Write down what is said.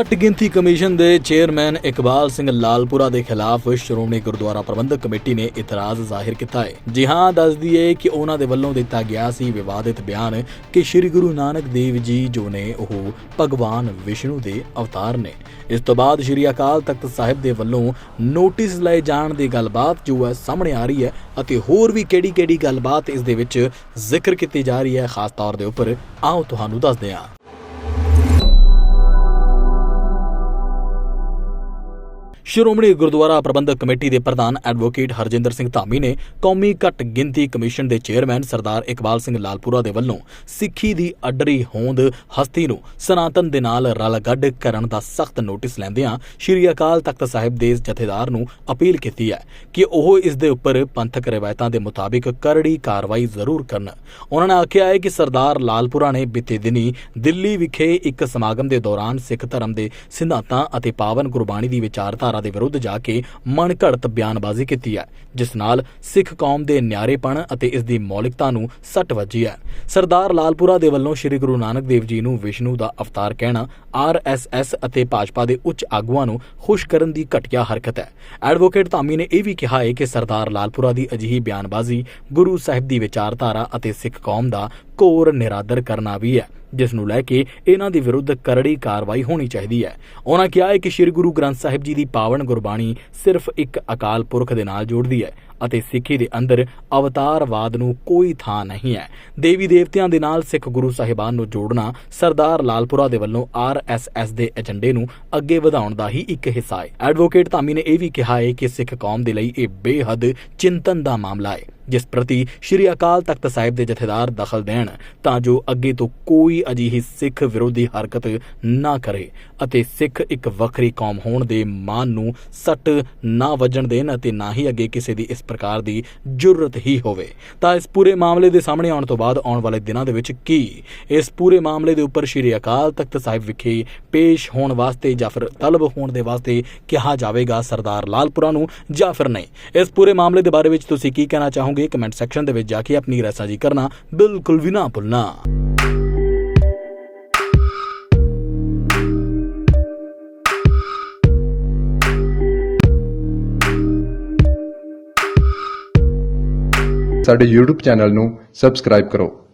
ਘੱਟ ਗਿਣਤੀ ਕਮਿਸ਼ਨ ਦੇ ਚੇਅਰਮੈਨ ਇਕਬਾਲ ਸਿੰਘ ਲਾਲਪੁਰਾ ਦੇ ਖਿਲਾਫ ਸ਼੍ਰੋਮਣੀ ਗੁਰਦੁਆਰਾ ਪ੍ਰਬੰਧਕ ਕਮੇਟੀ ਨੇ ਇਤਰਾਜ਼ ਜ਼ਾਹਿਰ ਕੀਤਾ ਹੈ। ਜੀ ਹਾਂ, ਦੱਸਦੀ ਹੈ ਕਿ ਉਹਨਾਂ ਦੇ ਵੱਲੋਂ ਦਿੱਤਾ ਗਿਆ ਸੀ ਵਿਵਾਦਿਤ ਬਿਆਨ ਕਿ ਸ੍ਰੀ ਗੁਰੂ ਨਾਨਕ ਦੇਵ ਜੀ ਜੋ ਨੇ ਉਹ ਭਗਵਾਨ ਵਿਸ਼ਨੂੰ ਦੇ ਅਵਤਾਰ ਨੇ। ਇਸ ਤੋਂ ਬਾਅਦ ਸ੍ਰੀ ਅਕਾਲ ਤਖਤ ਸਾਹਿਬ ਦੇ ਵੱਲੋਂ ਨੋਟਿਸ ਲਏ ਜਾਣ ਦੀ ਗੱਲਬਾਤ ਜੋ ਹੈ ਸਾਹਮਣੇ ਆ ਰਹੀ ਹੈ ਅਤੇ ਹੋਰ ਵੀ ਕਿਹੜੀ-ਕਿਹੜੀ ਗੱਲਬਾਤ ਇਸ ਦੇ ਵਿੱਚ ਜ਼ਿਕਰ ਕੀਤੀ ਜਾ ਰਹੀ ਹੈ, ਖਾਸ ਤੌਰ ਦੇ ਉੱਪਰ ਆਓ ਤੁਹਾਨੂੰ ਦੱਸਦੇ ਹਾਂ। ਸ਼੍ਰੋਮਣੀ ਗੁਰਦੁਆਰਾ ਪ੍ਰਬੰਧਕ ਕਮੇਟੀ ਦੇ ਪ੍ਰਧਾਨ ਐਡਵੋਕੇਟ ਹਰਜਿੰਦਰ ਸਿੰਘ ਧਾਮੀ ਨੇ ਕੌਮੀ ਘੱਟ ਗਿਣਤੀ ਕਮਿਸ਼ਨ ਦੇ ਚੇਅਰਮੈਨ ਸਰਦਾਰ ਇਕਬਾਲ ਸਿੰਘ ਲਾਲਪੁਰਾ ਦੇ ਵੱਲੋਂ ਸਿੱਖੀ ਦੀ ਅਡਰੀ ਹੋਂਦ ਹਸਤੀ ਨੂੰ ਸਨਾਤਨ ਦੇ ਨਾਲ ਰਲ ਗੱਡ ਕਰਨ ਦਾ ਸਖਤ ਨੋਟਿਸ ਲੈਂਦਿਆਂ ਸ਼੍ਰੀ ਅਕਾਲ ਤਖਤ ਸਾਹਿਬ ਦੇ ਜਥੇਦਾਰ ਨੂੰ ਅਪੀਲ ਕੀਤੀ ਹੈ ਕਿ ਉਹ ਇਸ ਦੇ ਉੱਪਰ ਪੰਥਕ ਰਵਾਇਤਾਂ ਦੇ ਮੁਤਾਬਿਕ ਕਰੜੀ ਕਾਰਵਾਈ ਜ਼ਰੂਰ ਕਰਨ। ਉਹਨਾਂ ਨੇ ਆਖਿਆ ਹੈ ਕਿ ਸਰਦਾਰ ਲਾਲਪੁਰਾ ਨੇ ਬੀਤੇ ਦਿਨੀ ਦਿੱਲੀ ਵਿਖੇ ਇੱਕ ਸਮਾਗਮ ਦੇ ਦੌਰਾਨ ਸਿੱਖ ਧਰਮ ਦੇ ਸਿਧਾਂਤਾਂ ਅਤੇ ਪਾਵਨ ਗੁਰਬਾਣੀ ਦੀ ਵਿਚਾਰਧਾਰਾ ਦੇ ਵਿਰੁੱਧ ਜਾ ਕੇ ਮਨਘੜਤ ਬਿਆਨਬਾਜ਼ੀ ਕੀਤੀ ਹੈ, ਜਿਸ ਨਾਲ ਸਿੱਖ ਕੌਮ ਦੇ ਨਿਆਰੇਪਣ ਅਤੇ ਇਸ ਦੀ ਮੌਲਿਕਤਾ ਨੂੰ ਸੱਟ ਵੱਜੀ ਹੈ। ਸਰਦਾਰ ਲਾਲਪੁਰਾ ਦੇ ਵੱਲੋਂ ਸ੍ਰੀ ਗੁਰੂ ਨਾਨਕ ਦੇਵ ਜੀ ਨੂੰ ਵਿਸ਼ਨੂੰ ਦਾ ਅਵਤਾਰ ਕਹਿਣਾ ਆਰਐਸਐਸ ਅਤੇ ਭਾਜਪਾ ਦੇ ਉੱਚ ਆਗੂਆਂ ਨੂੰ ਖੁਸ਼ ਕਰਨ ਦੀ ਘਟੀਆ ਹਰਕਤ ਹੈ। ਐਡਵੋਕੇਟ ਧਾਮੀ ਨੇ ਇਹ ਵੀ ਕਿਹਾ ਹੈ ਕਿ ਸਰਦਾਰ ਲਾਲਪੁਰਾ ਦੀ ਅਜਿਹੀ ਬਿਆਨਬਾਜ਼ੀ ਗੁਰੂ ਸਾਹਿਬ ਦੀ ਵਿਚਾਰਧਾਰਾ ਅਤੇ ਸਿੱਖ ਕੌਮ ਦਾ ਘੋਰ ਨਿਰਾਦਰ ਕਰਨਾ ਵੀ ਹੈ, ਜਿਸ ਨੂੰ ਲੈ ਕੇ ਇਹਨਾਂ ਦੇ ਵਿਰੁੱਧ ਕਰੜੀ ਕਾਰਵਾਈ ਹੋਣੀ ਚਾਹੀਦੀ ਹੈ। ਉਹਨਾਂ ਕਿਹਾ ਹੈ ਕਿ ਸ੍ਰੀ ਗੁਰੂ ਗ੍ਰੰਥ ਸਾਹਿਬ ਜੀ ਦੀ ਪਾਵਨ ਗੁਰਬਾਣੀ ਸਿਰਫ ਇੱਕ ਅਕਾਲ ਪੁਰਖ ਦੇ ਨਾਲ ਜੋੜਦੀ ਹੈ ਅਤੇ ਸਿੱਖੀ ਦੇ ਅੰਦਰ ਅਵਤਾਰਵਾਦ ਨੂੰ ਕੋਈ ਥਾਂ ਨਹੀਂ ਹੈ। ਦੇਵੀ ਦੇਵਤਿਆਂ ਦੇ ਨਾਲ ਸਿੱਖ ਗੁਰੂ ਸਾਹਿਬਾਨ ਨੂੰ ਜੋੜਨਾ ਸਰਦਾਰ ਲਾਲਪੁਰਾ ਦੇ ਵੱਲੋਂ ਆਰਐਸਐਸ ਦੇ ਏਜੰਡੇ ਨੂੰ ਅੱਗੇ ਵਧਾਉਣ ਦਾ ਹੀ ਇੱਕ ਹਿੱਸਾ ਹੈ। ਐਡਵੋਕੇਟ ਧਾਮੀ ਨੇ ਇਹ ਵੀ ਕਿਹਾ ਹੈ ਕਿ ਸਿੱਖ ਕੌਮ ਦੇ ਲਈ ਇਹ ਬੇਹੱਦ ਚਿੰਤਨ ਦਾ ਮਾਮਲਾ ਹੈ। ਜਿਸ ਪ੍ਰਤੀ ਸ਼੍ਰੀ ਅਕਾਲ ਤਖਤ ਸਾਹਿਬ ਦੇ ਜਥੇਦਾਰ ਦਖਲ ਦੇਣ, ਤਾਂ ਜੋ ਅੱਗੇ ਤੋਂ ਕੋਈ ਅਜਿਹੀ ਸਿੱਖ ਵਿਰੋਧੀ ਹਰਕਤ ਨਾ ਕਰੇ ਅਤੇ ਸਿੱਖ ਇੱਕ ਵੱਖਰੀ ਕੌਮ ਹੋਣ ਦੇ ਮਾਨ ਨੂੰ ਸੱਟ ਨਾ ਵੱਜਣ ਦੇਣ ਅਤੇ ਨਾ ਹੀ ਅੱਗੇ ਕਿਸੇ ਦੀ ਇਸ ਪ੍ਰਕਾਰ ਦੀ ਜ਼ਰੂਰਤ ਹੀ ਹੋਵੇ। ਤਾਂ ਇਸ ਪੂਰੇ ਮਾਮਲੇ ਦੇ ਸਾਹਮਣੇ ਆਉਣ ਤੋਂ ਬਾਅਦ ਆਉਣ ਵਾਲੇ ਦਿਨਾਂ ਦੇ ਵਿੱਚ ਕੀ? ਇਸ ਪੂਰੇ ਮਾਮਲੇ ਦੇ ਉੱਪਰ ਸ਼੍ਰੀ ਅਕਾਲ ਤਖਤ ਸਾਹਿਬ ਵਿਖੇ ਪੇਸ਼ ਹੋਣ ਵਾਸਤੇ ਜਾਂ ਫਿਰ ਤਲਬ ਹੋਣ ਦੇ ਵਾਸਤੇ ਕਿਹਾ ਜਾਵੇਗਾ ਸਰਦਾਰ ਲਾਲਪੁਰਾ ਨੂੰ ਜਾਂ ਫਿਰ ਨਹੀਂ? ਇਸ ਪੂਰੇ ਮਾਮਲੇ ਦੇ ਬਾਰੇ ਵਿੱਚ ਤੁਸੀਂ ਕੀ ਕਹਿਣਾ ਚਾਹੋਗੇ? ਕਮੈਂਟ ਸੈਕਸ਼ਨ ਦੇ ਵਿੱਚ ਜਾ ਕੇ ਆਪਣੀ ਰਾਏ ਸਾਂਝੀ ਕਰਨਾ ਬਿਲਕੁਲ ਵੀ ਨਾ ਭੁੱਲਣਾ। ਸਾਡੇ YouTube ਚੈਨਲ ਨੂੰ ਸਬਸਕ੍ਰਾਈਬ ਕਰੋ।